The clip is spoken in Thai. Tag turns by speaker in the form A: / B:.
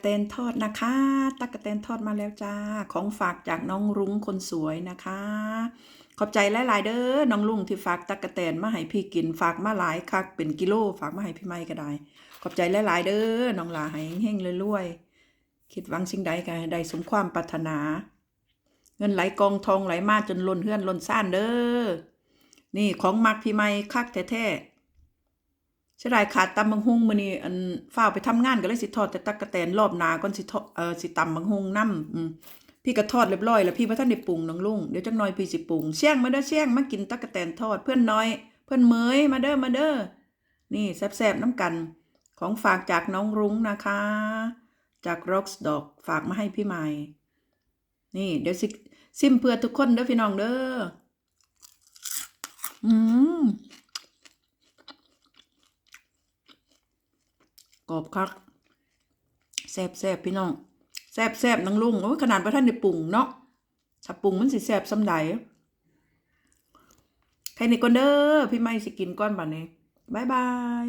A: แตนทอดนะคะ ตักกะแตนทอดมาแล้วจ้า ของฝากจากน้องรุ้งคนสวยนะคะ ขอบใจหลายๆเด้อ น้องลุงที่ฝากตักกะแตนมาให้พี่กิน ฝากมาหลายคักเป็นกิโล ฝากมาให้พี่ไม่ก็ได้ ขอบใจหลายๆเด้อ น้องหลาให้เฮงๆรวยๆ คิดหวังสิ่งใดก็ให้ได้สมความปรารถนา เงินไหลกองทองไหลมาจนล้นเฮือนล้นซ่านเด้อ นี่ของมักพี่ไม่คักแท้ๆ เสียดายขาดตำบังฮงมือนี้อันฝ้าไปทำงานก็เลยสิทอดแต่ตักกะแตนรอบนาก่อนสิทอดเอ่อสิตำบังฮงนำอืมพี่ก็ทอดเรียบร้อยแล้วพี่บ่ทันได้ปรุงน้องลุงเดี๋ยวจักหน่อยพี่สิปรุงเสี่ยงมาเด้อเสี่ยงมากินตักกะแตนทอดเพื่อนน้อย เพื่อนเมยมาเด้อมาเด้อนี่แซ่บๆน้ำกันของฝากจากน้องรุ้งนะคะ จาก Rocks Dog ฝากมาให้พี่ใหม่ นี่เดี๋ยวสิซิมเพื่อทุกคนเด้อพี่น้องเด้ออืม กรอบคักแซบแซบพี่น้องแซบแซบนังลุงโอ้ขนาดพระท่านได้ปรุงเนาะถ้าปรุงมันสิแซบสำใดใครในก่อนเด้อพี่ไม่สิกินก้อนบัดนี้บายบาย